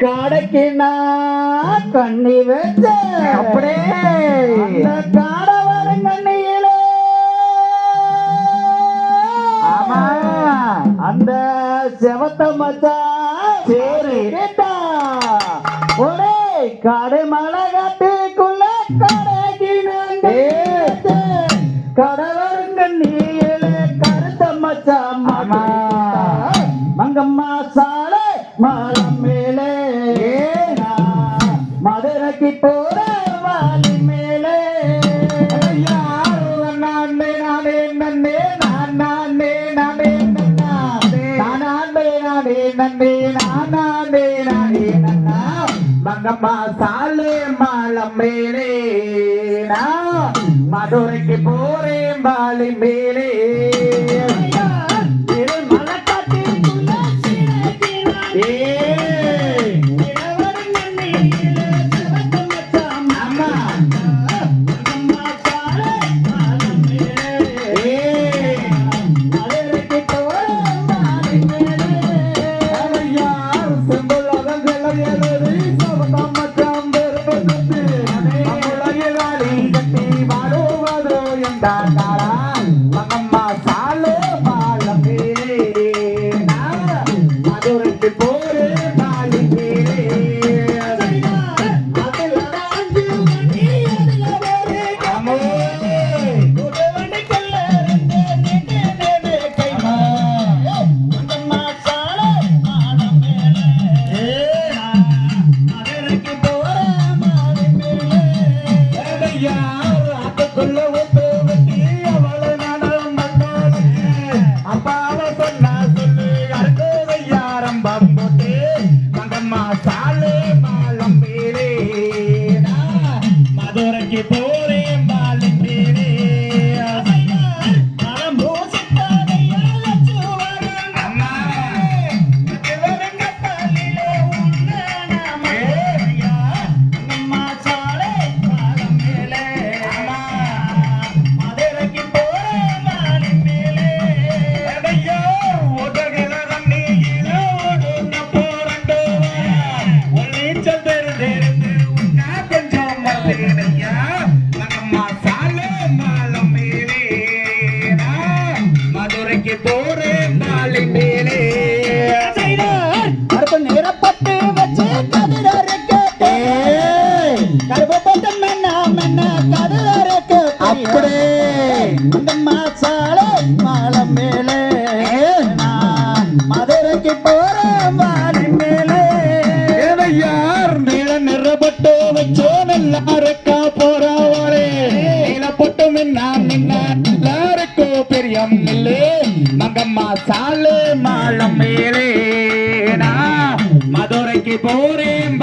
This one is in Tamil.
கடைக்கு நான் கண்ணி வச்சேன் அப்படியே. அந்த காடவரம் கண்ணியிலே. ஆமா. அந்த செவத்த மச்சான் சரி. ஒரே கடை மலை காட்டுக்குள்ள கடைக்கு நான் கடவரம் கண்ணியிலே கருத்த மச்சான் ஆமா. மங்கம்மா சாலை மரம் கட்டி போற வாலி மேலே. யாரு நானே நானே நன்னே நான் நானே நானே நன்னா நானே நானே நன்னே நான் நானே நானே நன்னா. மங்கம்மா சாலே மாலம் மேலே. நான் மதுரைக்கு போறேன் வாலி மேலே. da da da மங்கம்மா சாலே மாலம் மேலே நான் மதுரைக்கு போற மாலை. மேலே மின்னா மின்னா எல்லாருக்கோ பெரியம் இல்லே. மங்கம்மா சாலு மாலம் மேலே. நான் மதுரைக்கு போறேன்